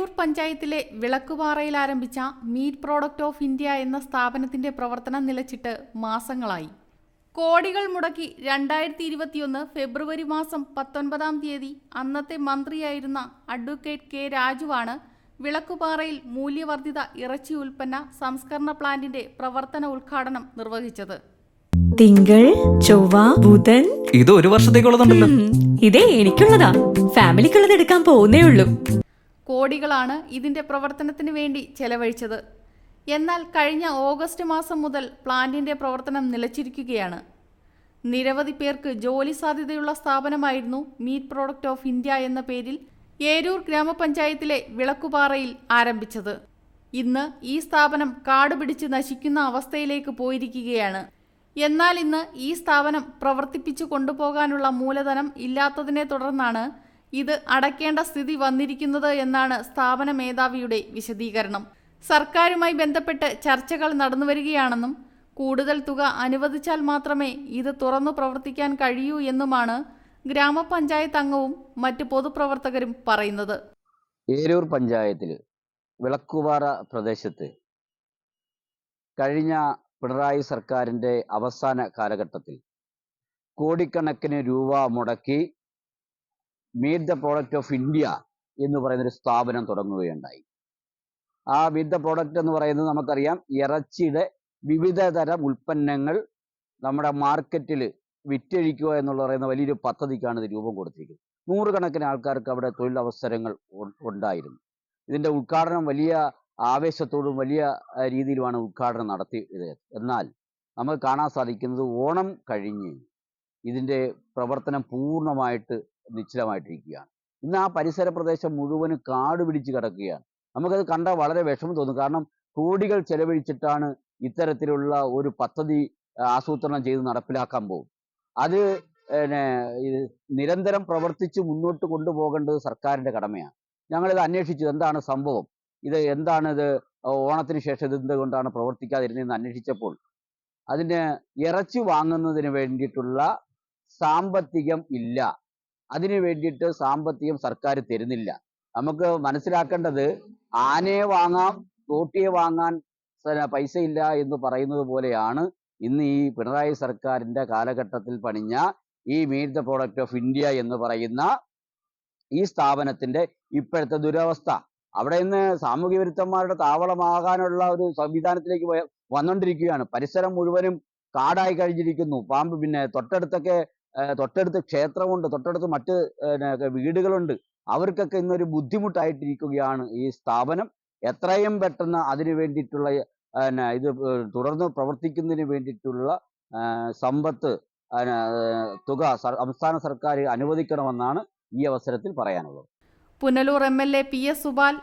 ഏരൂർ പഞ്ചായത്തിലെ വിളക്കുപാറയിൽ ആരംഭിച്ച meet product of India എന്ന സ്ഥാപനത്തിന്റെ പ്രവർത്തനം നിലച്ചിട്ട് മാസങ്ങളായി. കോടികൾ മുടക്കി രണ്ടായിരത്തി ഇരുപത്തിയൊന്ന് ഫെബ്രുവരി മാസം പത്തൊൻപതാം തീയതി അന്നത്തെ മന്ത്രിയായിരുന്ന അഡ്വക്കേറ്റ് കെ രാജുവാണ് വിളക്കുപാറയിൽ മൂല്യവർദ്ധിത ഇറച്ചി ഉൽപ്പന്ന സംസ്കരണ പ്ലാന്റിന്റെ പ്രവർത്തന ഉദ്ഘാടനം നിർവഹിച്ചത്. തിങ്കൾ ചൊവ്വ ബുധൻ. ഇത് ഒരു വർഷത്തേക്കുള്ളതുണ്ടല്ലോ. ഇതേ എനിക്കുള്ളതാ. ഫാമിലിക്കുള്ളത് എടുക്കാൻ പോകുന്നേ ഉള്ളൂ. കോടികളാണ് ഇതിന്റെ പ്രവർത്തനത്തിന് വേണ്ടി ചെലവഴിച്ചത്. എന്നാൽ കഴിഞ്ഞ ഓഗസ്റ്റ് മാസം മുതൽ പ്ലാന്റിന്റെ പ്രവർത്തനം നിലച്ചിരിക്കുകയാണ്. നിരവധി പേർക്ക് ജോലി സാധ്യതയുള്ള സ്ഥാപനമായിരുന്നു മീറ്റ് പ്രോഡക്റ്റ് ഓഫ് ഇന്ത്യ എന്ന പേരിൽ ഏരൂർ ഗ്രാമപഞ്ചായത്തിലെ വിളക്കുപാറയിൽ ആരംഭിച്ചത്. ഇന്ന് ഈ സ്ഥാപനം കാട് പിടിച്ച് നശിക്കുന്ന അവസ്ഥയിലേക്ക് പോയിരിക്കുകയാണ്. എന്നാൽ ഇന്ന് ഈ സ്ഥാപനം പ്രവർത്തിപ്പിച്ചു കൊണ്ടുപോകാനുള്ള മൂലധനം ഇല്ലാത്തതിനെ തുടർന്നാണ് ഇത് അടയ്ക്കേണ്ട സ്ഥിതി വന്നിരിക്കുന്നത് എന്നാണ് സ്ഥാപന മേധാവിയുടെ വിശദീകരണം. സർക്കാരുമായി ബന്ധപ്പെട്ട് ചർച്ചകൾ നടന്നുവരികയാണെന്നും കൂടുതൽ തുക അനുവദിച്ചാൽ മാത്രമേ ഇത് തുറന്നു പ്രവർത്തിക്കാൻ കഴിയൂ എന്നുമാണ് ഗ്രാമപഞ്ചായത്ത് അംഗവും മറ്റ് പൊതുപ്രവർത്തകരും പറയുന്നത്. ഏരൂർ പഞ്ചായത്തിൽ വിളക്കുപാറ പ്രദേശത്ത് കഴിഞ്ഞ പിണറായി സർക്കാരിന്റെ അവസാന കാലഘട്ടത്തിൽ കോടിക്കണക്കിന് രൂപ മുടക്കി meet the product of India എന്ന് പറയുന്ന ഒരു സ്ഥാപനം തുടങ്ങുകയുണ്ടായി. ആ മീറ്റ് ദ പ്രോഡക്റ്റ് എന്ന് പറയുന്നത് നമുക്കറിയാം ഇറച്ചിയുടെ വിവിധ തരം ഉൽപ്പന്നങ്ങൾ നമ്മുടെ മാർക്കറ്റിൽ വിറ്റഴിക്കുക എന്നുള്ള പറയുന്ന വലിയൊരു പദ്ധതിക്കാണ് ഇത് രൂപം കൊടുത്തിരിക്കുന്നത്. നൂറുകണക്കിന് ആൾക്കാർക്ക് അവിടെ തൊഴിലവസരങ്ങൾ ഉണ്ടായിരുന്നു. ഇതിന്റെ ഉദ്ഘാടനം വലിയ ആവേശത്തോടും വലിയ രീതിയിലുമാണ് ഉദ്ഘാടനം നടത്തിയത്. എന്നാൽ നമുക്ക് കാണാൻ സാധിക്കുന്നത് ഓണം കഴിഞ്ഞ് ഇതിന്റെ പ്രവർത്തനം പൂർണമായിട്ട് നിശ്ചലമായിട്ടിരിക്കുകയാണ്. ഇന്ന് ആ പരിസര പ്രദേശം മുഴുവനും കാട് പിടിച്ച് കിടക്കുകയാണ്. നമുക്കത് കണ്ടാൽ വളരെ വിഷമം തോന്നും. കാരണം കോടികൾ ചെലവഴിച്ചിട്ടാണ് ഇത്തരത്തിലുള്ള ഒരു പദ്ധതി ആസൂത്രണം ചെയ്ത് നടപ്പിലാക്കാൻ പോകും അത് നിരന്തരം പ്രവർത്തിച്ച് മുന്നോട്ട് കൊണ്ടുപോകേണ്ടത് സർക്കാരിന്റെ കടമയാണ്. ഞങ്ങളിത് അന്വേഷിച്ചു. എന്താണ് സംഭവം? ഇത് എന്താണ് ഇത് ഓണത്തിന് ശേഷം ഇത് എന്തുകൊണ്ടാണ് പ്രവർത്തിക്കാതിരുന്നതെന്ന് അന്വേഷിച്ചപ്പോൾ അതിന് ഇറച്ചി വാങ്ങുന്നതിന് വേണ്ടിയിട്ടുള്ള സാമ്പത്തികം ഇല്ല. അതിന് വേണ്ടിയിട്ട് സാമ്പത്തികം സർക്കാർ തരുന്നില്ല. നമുക്ക് മനസ്സിലാക്കേണ്ടത് ആനയെ വാങ്ങാം തോട്ടിയെ വാങ്ങാൻ പൈസ ഇല്ല എന്ന് പറയുന്നത് പോലെയാണ് ഇന്ന് ഈ പിണറായി സർക്കാരിന്റെ കാലഘട്ടത്തിൽ പണിഞ്ഞ ഈ meet the product of India എന്ന് പറയുന്ന ഈ സ്ഥാപനത്തിന്റെ ഇപ്പോഴത്തെ ദുരവസ്ഥ. അവിടെ ഇന്ന് സാമൂഹ്യ വിരുദ്ധന്മാരുടെ താവളമാകാനുള്ള ഒരു സംവിധാനത്തിലേക്ക് വന്നുകൊണ്ടിരിക്കുകയാണ് പരിസരം മുഴുവനും കാടായി കഴിഞ്ഞിരിക്കുന്നു. പാമ്പ് പിന്നെ തൊട്ടടുത്തൊക്കെ തൊട്ടടുത്ത് ക്ഷേത്രമുണ്ട്. തൊട്ടടുത്ത് മറ്റ് വീടുകളുണ്ട്. അവർക്കൊക്കെ ഇന്നൊരു ബുദ്ധിമുട്ടായിട്ടിരിക്കുകയാണ് ഈ സ്ഥാപനം. എത്രയും പെട്ടെന്ന് അതിനു വേണ്ടിയിട്ടുള്ള ഇത് തുടർന്ന് പ്രവർത്തിക്കുന്നതിന് വേണ്ടിയിട്ടുള്ള സമ്പത്ത് തുക സംസ്ഥാന സർക്കാർ അനുവദിക്കണമെന്നാണ് ഈ അവസരത്തിൽ പറയാനുള്ളത്. Punalur M L A P S Subal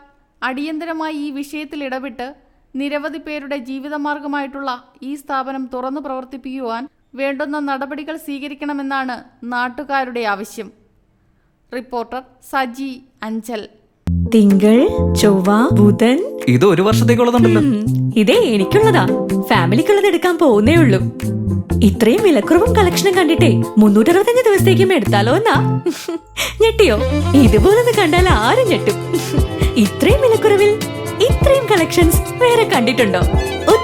അടിയന്തരമായി ഈ വിഷയത്തിൽ ഇടപെട്ട് നിരവധി പേരുടെ ജീവിതമാർഗമായിട്ടുള്ള ഈ സ്ഥാപനം തുറന്നു പ്രവർത്തിപ്പിക്കുവാൻ വേണ്ടുന്ന നടപടികൾ സ്വീകരിക്കണമെന്നാണ് നാട്ടുകാരുടെ ആവശ്യം. റിപ്പോർട്ടർ സജി അഞ്ചൽ. തിങ്കൾ ചൊവ്വ ബുധൻ. ഇത് ഒരു വർഷത്തേക്കുള്ളതുണ്ടല്ലോ. ഇതേ എനിക്കുള്ളതാ. ഫാമിലിക്കുള്ളത് എടുക്കാൻ പോകുന്നേ ഉള്ളൂ. ഇത്രയും വിലക്കുറവും കളക്ഷനും കണ്ടിട്ടേ മുന്നൂറ്ററുപത്തഞ്ച് ദിവസത്തേക്കും എടുത്താലോ എന്നാ? ഞെട്ടിയോ? ഇതുപോലൊന്ന് കണ്ടാൽ ആരും ഞെട്ടും. ഇത്രയും വിലക്കുറവിൽ ഇത്രയും കളക്ഷൻസ് വേറെ കണ്ടിട്ടുണ്ടോ?